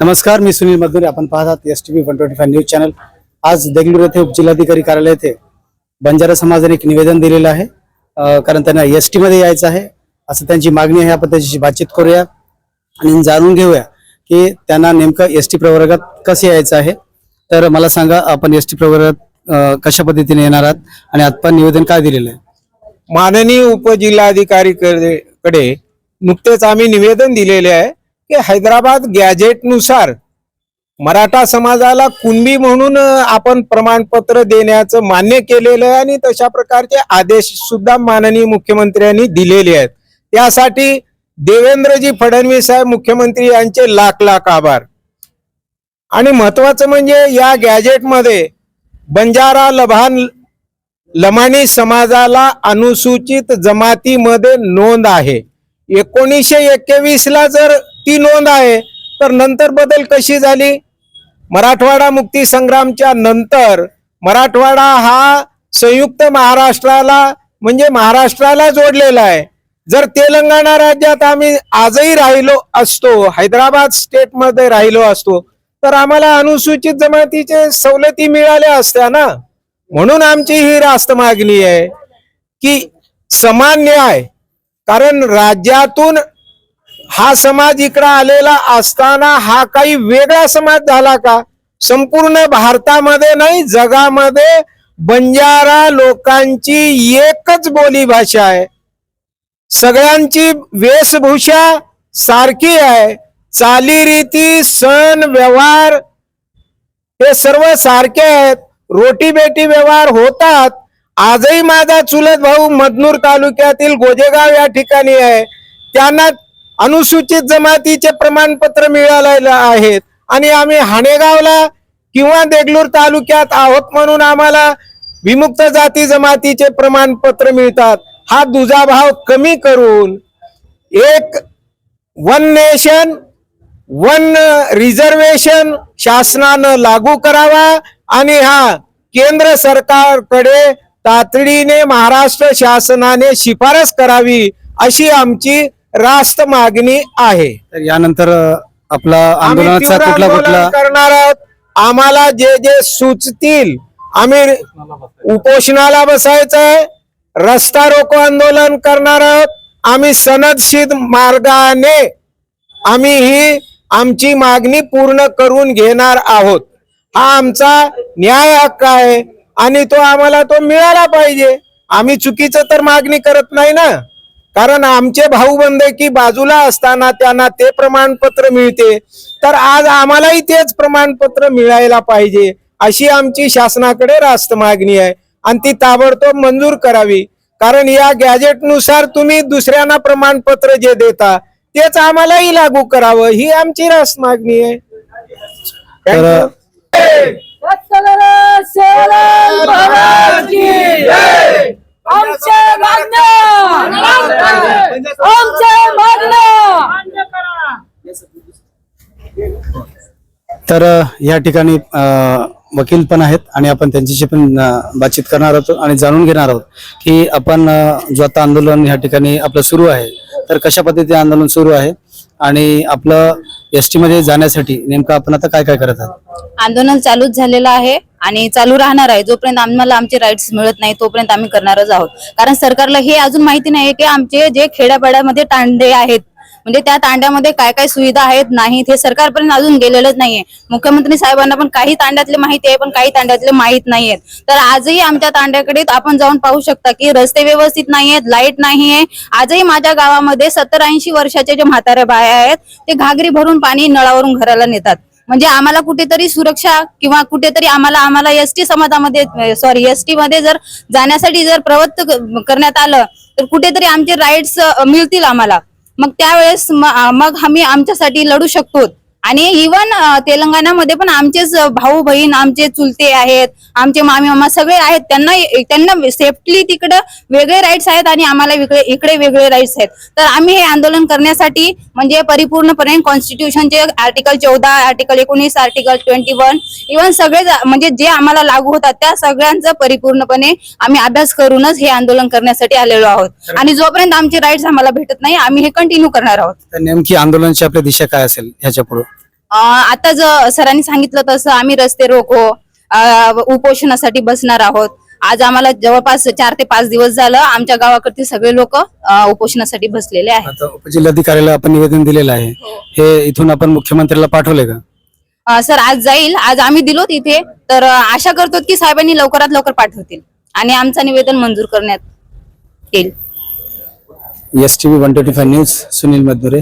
नमस्कार मी सुनील मधुरे आपण पाहतात S T V one twenty five news channel आज देगलूर येथे उपजिल्हाधिकारी कार्यालय येथे बंजारा समाजाने एक निवेदन दिलेलं आहे. कारण त्यांना एस टी मध्ये यायचं आहे. असं त्यांची मागणी आहे. आपण त्याच्याशी बातचीत करूया आणि जाणून घेऊया की त्यांना नेमकं एस टी प्रवर्गात कसं यायचं आहे. तर मला सांगा आपण एस टी प्रवर्गात कशा पद्धतीने येणार आहात आणि आपण निवेदन काय दिलेलं आहे? माननीय उपजिल्हाधिकारी कडे नुकतेच आम्ही निवेदन दिलेले आहे. की हैदराबाद गॅजेटनुसार मराठा समाजाला कुणबी म्हणून आपण प्रमाणपत्र देण्याचं मान्य केलेलं आहे आणि तशा प्रकारचे आदेश सुद्धा माननीय मुख्यमंत्र्यांनी दिलेले आहेत. त्यासाठी देवेंद्रजी फडणवीस साहेब मुख्यमंत्री यांचे लाख लाख आभार. आणि महत्वाचं म्हणजे या गॅजेटमध्ये बंजारा लभान लमानी समाजाला अनुसूचित जमातीमध्ये नोंद आहे. एकोणीसशे एक्केवीस ला जर ती नोंद आहे. तर नंतर बदल कशी झाली? मराठवाडा मुक्ती संग्रामच्या नंतर मराठवाडा हा संयुक्त महाराष्ट्राला म्हणजे महाराष्ट्राला जोडलेला आहे. जर तेलंगणा राज्यात आम्ही आजही राहिलो असतो हैदराबाद स्टेटमध्ये राहिलो असतो तर आम्हाला अनुसूचित जमातीचे सवलती मिळाल्या असत्या ना? म्हणून आमची ही रास्त मागणी आहे की समान न्याय कारण राज्यातून हा समाज इकडं आलेला असताना हा काही वेगळा समाज झाला का? संपूर्ण भारतामध्ये नाही जगामध्ये बंजारा लोकांची एकच बोली भाषा आहे. सगळ्यांची वेशभूषा सारखी आहे. चालीरीती सण व्यवहार हे सर्व सारखे आहेत. रोटी बेटी व्यवहार होतात. आजही माझा चुलत भाऊ मदनूर तालुक्यातील गोजेगाव या ठिकाणी आहे. त्यांना अनुसूचित जमातीचे प्रमाणपत्र मिळालेले आहेत. आणि आम्ही हाणेगावला किंवा देगलूर तालुक्यात आहोत म्हणून आम्हाला विमुक्त जाती जमातीचे प्रमाणपत्र मिळतात. हा दुजाभाव कमी करून एक वन नेशन वन रिझर्वेशन शासनानं लागू करावा आणि हा केंद्र सरकारकडे तातडीने महाराष्ट्र शासनाने शिफारस करावी अशी आमची रास्त मागणी आहे. तर यानंतर आपला आम्ही आंदोलनाचा तीव्र कुठला आंदोलन कुठला करणार आहोत. आम्हाला जे जे सुचतील आम्ही उपोषणाला बसायचं आहे रस्ता रोको आंदोलन करणार आहोत. आम्ही सनदशीद मार्गाने आम्ही ही आमची मागणी पूर्ण करून घेणार आहोत. हा आमचा न्याय हक्क आहे आणि तो आम्हाला तो मिळाला पाहिजे. आम्ही चुकीचं तर मागणी करत नाही ना? कारण आमचे भाऊ की बाजूला असताना त्यांना ते प्रमाणपत्र मिळते. तर आज आम्हालाही तेच प्रमाणपत्र मिळायला पाहिजे अशी आमची शासनाकडे रास्त मागणी आहे. आणि ती ताबडतोब मंजूर करावी. कारण या गॅजेटनुसार तुम्ही दुसऱ्यांना प्रमाणपत्र जे देता तेच आम्हालाही लागू करावं ही आमची रास्त मागणी आहे. तर या ठिकाणी वकील पण आहेत आणि आपण त्यांच्याशी पण बातचीत करणार आहोत आणि जाणून घेणार आहोत की आपण जो आता आंदोलन या ठिकाणी आपलं सुरू आहे तर कशा पद्धतीने आंदोलन सुरू आहे आणि आपलं एस टी मध्ये जाण्यासाठी नेमकं आपण आता काय काय करत आहात? आंदोलन चालूच झालेलं आहे आणि चालू राहणार आहे. जोपर्यंत आम्हाला आमचे राईट्स मिळत नाही तोपर्यंत आम्ही करणारच आहोत. कारण सरकारला हे अजून माहिती नाही की आमचे जे खेड्यापाड्यामध्ये तांडे आहेत म्हणजे त्या तांड्यामध्ये काय काय सुविधा आहेत नाहीत हे सरकारपर्यंत अजून गेलेलंच नाहीये. मुख्यमंत्री साहेबांना पण काही तांड्यातले माहिती आहे पण काही तांड्यातले माहीत नाहीयेत. तर आजही आमच्या तांड्याकडे आपण जाऊन पाहू शकता की रस्ते व्यवस्थित नाहीयेत लाइट नाहीये. आजही माझ्या गावामध्ये सत्तर ऐंशी वर्षाचे जे म्हातारे बाया आहेत ते घागरी भरून पाणी नळावरून घराला नेतात. म्हणजे आम्हाला कुठेतरी सुरक्षा किंवा कुठेतरी आम्हाला आम्हाला एसटी समाजामध्ये सॉरी एसटी मध्ये जर जाण्यासाठी जर प्रवृत्त करण्यात आलं तर कुठेतरी आमचे राईट्स मिळतील आम्हाला. मग त्यावेळेस मग आम्ही आमच्यासाठी लढू शकतो. आणि इवन तेलंगणामध्ये पण आमचेच भाऊ बहीण आमचे चुलते आहेत आमचे मामी मामा सगळे आहेत. त्यांना त्यांना सेफ्टली तिकडं वेगळे राईट्स आहेत आणि आम्हाला इकडे वेगळे राईट्स आहेत. तर आम्ही हे आंदोलन करण्यासाठी म्हणजे परिपूर्णपणे कॉन्स्टिट्यूशनचे आर्टिकल चौदा आर्टिकल एकोणीस आर्टिकल ट्वेंटी वन इव्हन सगळे म्हणजे जे आम्हाला लागू होतात त्या सगळ्यांचा परिपूर्णपणे आम्ही अभ्यास करूनच हे आंदोलन करण्यासाठी आलेलो आहोत. आणि जोपर्यंत आमचे राईट्स आम्हाला भेटत नाही आम्ही हे कंटिन्यू करणार आहोत. तर नेमकी आंदोलनाची आपली दिशा काय असेल ह्याच्या पुढे? आता ज सरांनी सांगितलं तसं आम्ही रस्ते रोको उपोषणासाठी बसणार आहोत. आज आम्हाला जवळपास चार ते पाच दिवस झालं आमच्या गावाकडचे सगळे लोक उपोषणासाठी बसलेले आहेत. आता उपजिल्हाधिकाऱ्याला आपण निवेदन दिलेलं आहे. हे. इथून आपण मुख्यमंत्र्याला पाठवले का? अं, सर आज जाईल. आज आम्ही दिलो तिथे. तर आशा करतो की साहेबांनी लवकरात लवकर पाठवतील. आणि आमचं निवेदन मंजूर करण्यात येईल. S T V one twenty five news Sunil Madhure.